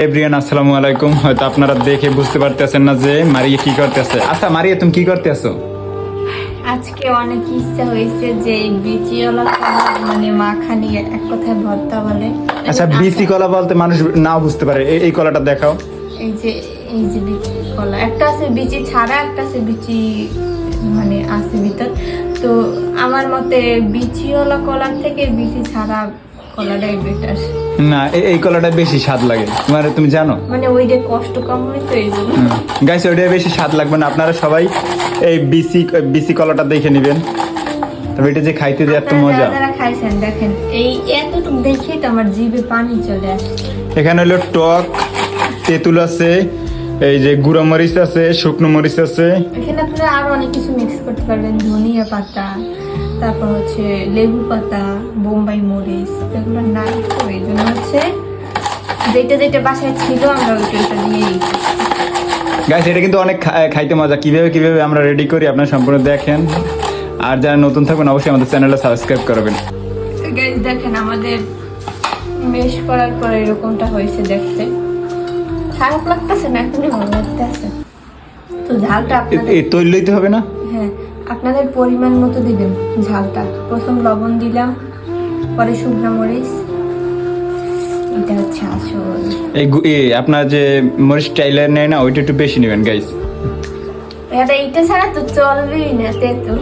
Everyone আসসালামু আলাইকুম। হয়তো আপনারা দেখে বুঝতে পারতেছেন না যে মারিয়া কি করতেছে। আচ্ছা মারিয়া তুমি কি করতেছো? আজকে অনেক ইচ্ছা হয়েছে যে বিচিওয়ালা কলা মানে মাখানি এক কথায় ভর্তা বলে। আচ্ছা বিচি কলা বলতে মানুষ নাও বুঝতে পারে। এই- এই কলাটা দেখাও। এই যে এই যে বিচি কলা। একটা আছে বিচি ছাড়া একটা আছে বিচি মানে আছে ভিতর। তো আমার মতে বিচিওয়ালা কলার থেকে বিচি ছাড়া কলাটাই বেটার না এই- কলাটা বেশি স্বাদ লাগে। মানে তুমি জানো? মানে ওই যে কষ্ট কম হয় তো গাইস ওইটা বেশি স্বাদ লাগবে না। আপনারা সবাই এই বিসি বিসি কলাটা দেখে নেবেন। তবে এটা যে খাইতে যে এত মজা। খাইছেন দেখেন এই এতটুকু দেখেই তো আমার জিভে পানি চলে আসে এখানে হলো টক তেঁতুল আছে এই যে গুঁড়ো মরিচ আছে শুকনো মরিচ আছে। এখানে আপনারা আরও অনেক কিছু মিক্স করতে পারবেন ধনিয়া পাতা তারপর হচ্ছে লেবু পাতা বোম্বাই মরিচ এগুলো নাই তো এই জন্য হচ্ছে যেটা যেটা বাসায় ছিল আমরা ওইটা ওইটা দিয়েই গাইস এটা কিন্তু অনেক খাইতে মজা। কীভাবে কীভাবে আমরা রেডি করি আপনারা সম্পূর্ণ দেখেন। আর যারা নতুন থাকবেন অবশ্যই আমাদের চ্যানেলটা সাবস্ক্রাইব করবেন। গাইজ দেখেন আমাদের মেশ করার পর এরকমটা হয়েছে দেখতে। খারাপ লাগতেছে না এখনই ভালো লাগতেছে। তো ঝালটা আপনাদের এই তৈরি লইতে হবে না? হ্যাঁ আপনাদের পরিমাণ মতো দিবেন ঝালটা। প্রথম লবণ দিলাম পরে শুকনো মরিচ। এটা হচ্ছে আসল। এই আপনার যে মরিচ টাইলার নেয় না ওইটা একটু বেশি নেবেন গাইস এটা এইটা ছাড়া তো চলবেই না তেঁতুল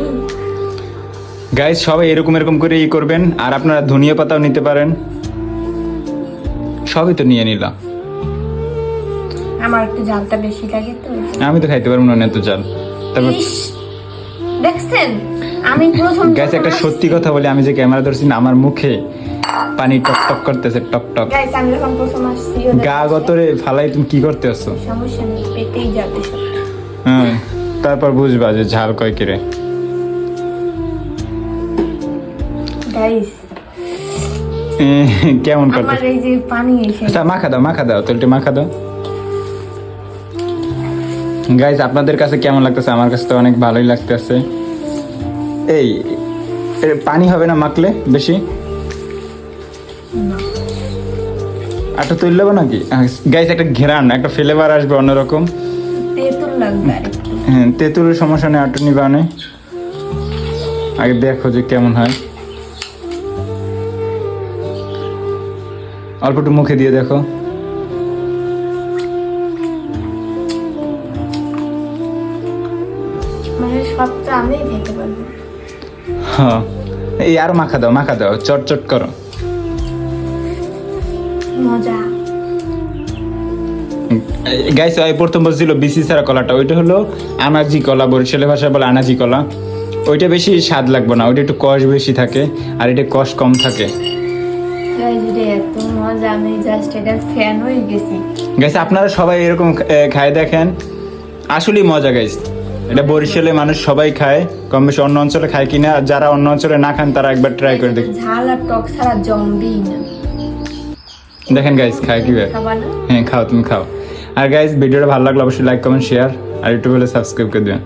গাইস সবাই এরকম এরকম করে ই করবেন আর আপনারা ধনিয়া পাতাও নিতে পারেন। সবই তো নিয়ে নিলাম। আমার একটু ঝালটা বেশি লাগে তো। আমি তো খাইতে পারব না এত চাল তারপর দেখছেন? আমি প্রথম গাইস একটা সত্যি কথা বলি আমি যে ক্যামেরা ধরছি না আমার মুখে পানি টক টক করতেছে টক টক। গাইস আমি যখন প্রথম আসছি গা গতরে ফালাই তুমি কি করতে আসছো সমস্যা নেই পেটেই যাবে সব। হ্যাঁ তারপর বুঝবা যে ঝাল কয় কিরে। গাইস কেমন আমার করতে এই যে পানি এসে আচ্ছা মাখা দাও মাখা দাও তেলটা মাখা দাও। গাইজ আপনাদের কাছে কেমন লাগতেছে? আমার কাছে তো অনেক ভালোই লাগতেছে। এই পানি হবে না মাখলে বেশি? আটা তৈরি নেব নাকি? গাইজ একটা ঘেরান একটা ফ্লেভার আসবে অন্যরকম। তেঁতুল লাগবে হ্যাঁ তেঁতুলের সমস্যা নেই আটা নিবা। আগে দেখো যে কেমন হয়। অল্প একটু মুখে দিয়ে দেখো। মানে সব আমিই খেতে পারব। এই আর মাখা দাও মাখা দাও চট চট করো। মজা। গাইস এই প্রথম বলছিল বিসি সারা কলাটা। ওইটা হলো আনাজি কলা বরিশালে ভাষায় বলে আনাজি কলা। ওইটা বেশি স্বাদ লাগবে না ওইটা একটু কষ বেশি থাকে আর এটা কষ কম থাকে। গাইস আপনারা সবাই এরকম খায় দেখেন। আসলেই মজা গাইস এটা বরিশালে মানুষ সবাই খায়। কম বেশি অন্য অঞ্চলে খায় কিনা আর যারা অন্য অঞ্চলে না খান তারা একবার ট্রাই করে দেখেন। ঝাল আর টক ছাড়া জমবেই না। দেখেন গাইস খায় কীভাবে? খাবার হ্যাঁ খাও তুমি খাও। আর গাইস ভিডিওটা ভালো লাগলে অবশ্যই লাইক কমেন্ট শেয়ার আর ইউটিউবে সাবস্ক্রাইব করে দেবেন।